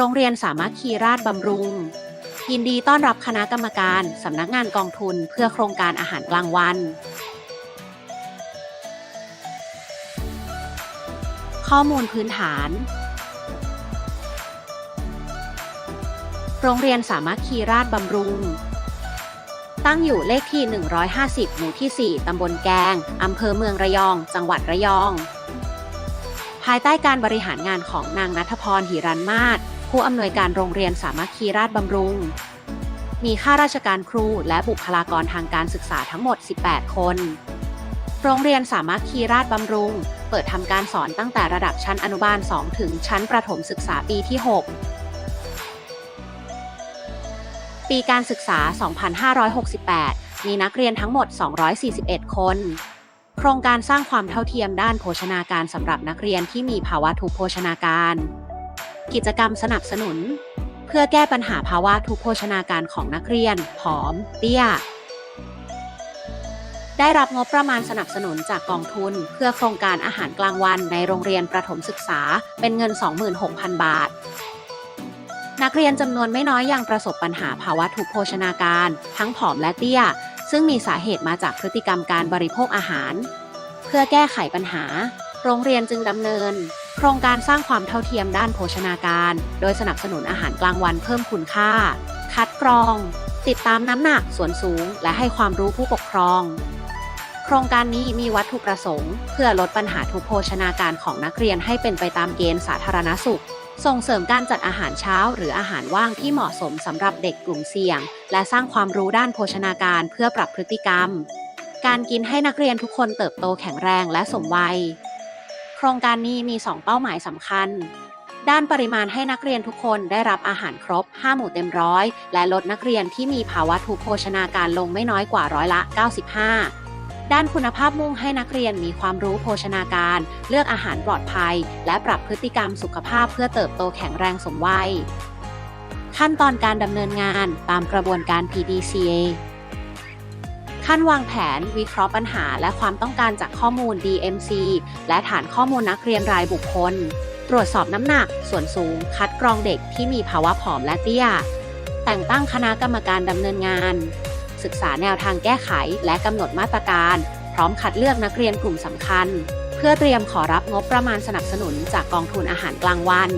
โรงเรียนสามัคคีราชบำรุง ยินดีต้อนรับคณะกรรมการสำนักงานกองทุนเพื่อโครงการอาหารกลางวัน ข้อมูลพื้นฐาน โรงเรียนสามัคคีราชบำรุง ตั้งอยู่เลขที่ 150 หมู่ที่ 4 ตำบลแกง อำเภอเมืองระยอง จังหวัดระยองภายใต้การบริหารงานของนางนัทพรหิรันมาศ ผู้อำนวยการโรงเรียนสามัคคีราชบำรุง มีข้าราชการครูและบุคลากรทางการศึกษาทั้งหมด 18 คน โรงเรียนสามัคคีราชบำรุง เปิดทำการสอนตั้งแต่ระดับชั้นอนุบาล 2 ถึงชั้นประถมศึกษาปีที่ 6 ปีการศึกษา 2568 มีนักเรียนทั้งหมด 241 คนโครงการสร้างความเท่าเทียมด้านโภชนาการสำหรับนักเรียนที่มีภาวะทุพโภชนาการ กิจกรรมสนับสนุน เพื่อแก้ปัญหาภาวะทุพโภชนาการของนักเรียน ผอม เตี้ย ได้รับงบประมาณสนับสนุนจากกองทุน เพื่อโครงการอาหารกลางวันในโรงเรียนประถมศึกษาเป็นเงิน 26,000 บาทนักเรียนจำนวนไม่น้อยยังประสบปัญหาภาวะทุพโภชนาการ ทั้งผอมและเตี้ย ซึ่งมีสาเหตุมาจากพฤติกรรมการบริโภคอาหาร เพื่อแก้ไขปัญหา โรงเรียนจึงดำเนิน โครงการสร้างความเท่าเทียมด้านโภชนาการ โดยสนับสนุนอาหารกลางวันเพิ่มคุณค่า คัดกรอง ติดตามน้ำหนักส่วนสูง และให้ความรู้ผู้ปกครอง โครงการนี้มีวัตถุประสงค์ เพื่อลดปัญหาทุพโภชนาการของนักเรียนให้เป็นไปตามเกณฑ์สาธารณสุข ส่งเสริมการจัดอาหารเช้า หรืออาหารว่างที่เหมาะสมสำหรับเด็กกลุ่มเสี่ยง และสร้างความรู้ด้านโภชนาการเพื่อปรับพฤติกรรม การกินให้นักเรียนทุกคนเติบโตแข็งแรงและสมวัย โครงการนี้มี 2 เป้าหมายสำคัญ ด้านปริมาณให้นักเรียนทุกคนได้รับอาหารครบ 5 หมู่เต็มร้อย และลดนักเรียนที่มีภาวะทุพโภชนาการลงไม่น้อยกว่าร้อยละ 95ด้านคุณภาพมุ่งให้นักเรียนมีความรู้โภชนาการ เลือกอาหารปลอดภัย และปรับพฤติกรรมสุขภาพเพื่อเติบโตแข็งแรงสมวัย ขั้นตอนการดำเนินงานตามกระบวนการ PDCA ขั้นวางแผน วิเคราะห์ปัญหา และความต้องการจากข้อมูล DMC และฐานข้อมูลนักเรียนรายบุคคล ตรวจสอบน้ำหนัก ส่วนสูง คัดกรองเด็กที่มีภาวะผอมและเตี้ย แต่งตั้งคณะกรรมการดำเนินงาน ศึกษาแนวทางแก้ไขและกำหนดมาตรการ พร้อมคัดเลือกนักเรียนกลุ่มสำคัญ เพื่อเตรียมขอรับงบประมาณสนับสนุนจากกองทุนอาหารกลางวัน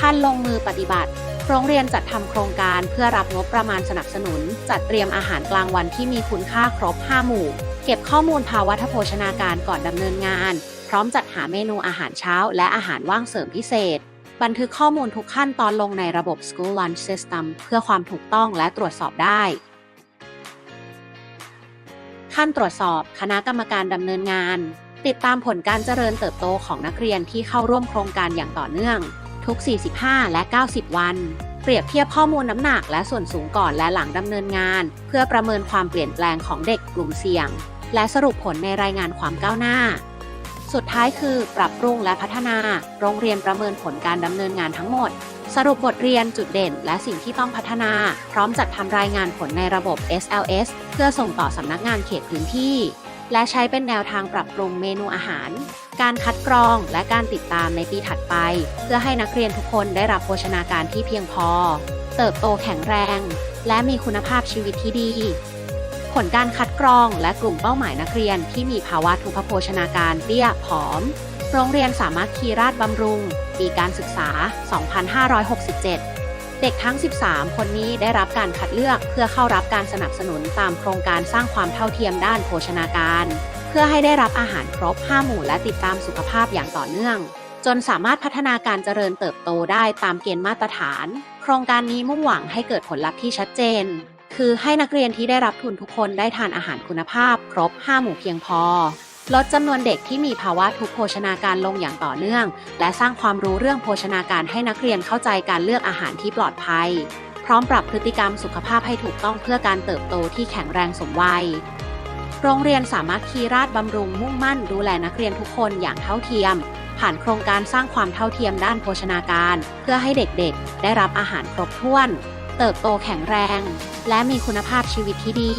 ขั้นลงมือปฏิบัติ โรงเรียนจัดทำโครงการเพื่อรับงบประมาณสนับสนุน จัดเตรียมอาหารกลางวันที่มีคุณค่าครบ 5 หมู่ เก็บข้อมูลภาวะทโภชนาการก่อนดำเนินงาน พร้อมจัดหาเมนูอาหารเช้า และอาหารว่างเสริมพิเศษ บันทึกข้อมูลทุกขั้นตอนลงในระบบ School Lunch System เพื่อความถูกต้องและตรวจสอบได้ ขั้นตรวจสอบ คณะกรรมการดำเนินงาน ติดตามผลการเจริญเติบโตของนักเรียนที่เข้าร่วมโครงการอย่างต่อเนื่อง ทุก 45 และ 90 วัน เปรียบเทียบข้อมูลน้ำหนักและส่วนสูงก่อนและหลังดำเนินงาน เพื่อประเมินความเปลี่ยนแปลงของเด็กกลุ่มเสี่ยง และสรุปผลในรายงานความก้าวหน้า สุดท้ายคือปรับปรุงและพัฒนา โรงเรียนประเมินผลการดำเนินงานทั้งหมด สรุปบทเรียนจุดเด่น และสิ่งที่ต้องพัฒนา พร้อมจัดทำรายงานผลในระบบ SLS เพื่อส่งต่อสำนักงานเขตพื้นที่ และใช้เป็นแนวทางปรับปรุงเมนูอาหาร การคัดกรองและการติดตามในปีถัดไป เพื่อให้นักเรียนทุกคนได้รับโภชนาการที่เพียงพอ เติบโตแข็งแรง และมีคุณภาพชีวิตที่ดี ผลการคัดกรองและกลุ่มเป้าหมายนักเรียนที่มีภาวะทุพโภชนาการเตี้ยผอม โรงเรียนสามารถคีราชบำรุง ปีการศึกษา 2567 เด็กทั้ง 13 คนนี้ได้รับการคัดเลือกเพื่อเข้ารับการสนับสนุนตามโครงการสร้างความเท่าเทียมด้านโภชนาการ เพื่อให้ได้รับอาหารครบ 5 หมู่และติดตามสุขภาพอย่างต่อเนื่อง จนสามารถพัฒนาการเจริญเติบโตได้ตามเกณฑ์มาตรฐาน โครงการนี้มุ่งหวังให้เกิดผลลัพธ์ที่ชัดเจน คือให้นักเรียนที่ได้รับทุนทุกคนได้ทานอาหารคุณภาพ ครบ 5 หมู่เพียงพอ ลดจำนวนเด็กที่มีภาวะทุพโภชนาการลงอย่างต่อเนื่อง และสร้างความรู้เรื่องโภชนาการให้นักเรียนเข้าใจการเลือกอาหารที่ปลอดภัย พร้อมปรับพฤติกรรมสุขภาพให้ถูกต้องเพื่อการเติบโตที่แข็งแรงสมวัย โรงเรียนสามารถคีราชบำรุงมุ่งมั่นดูแลนักเรียนทุกคนอย่างเท่าเทียม ผ่านโครงการสร้างความเท่าเทียมด้านโภชนาการ เพื่อให้เด็กๆ ได้รับอาหารครบถ้วน เติบโตแข็งแรง และมีคุณภาพชีวิตที่ดี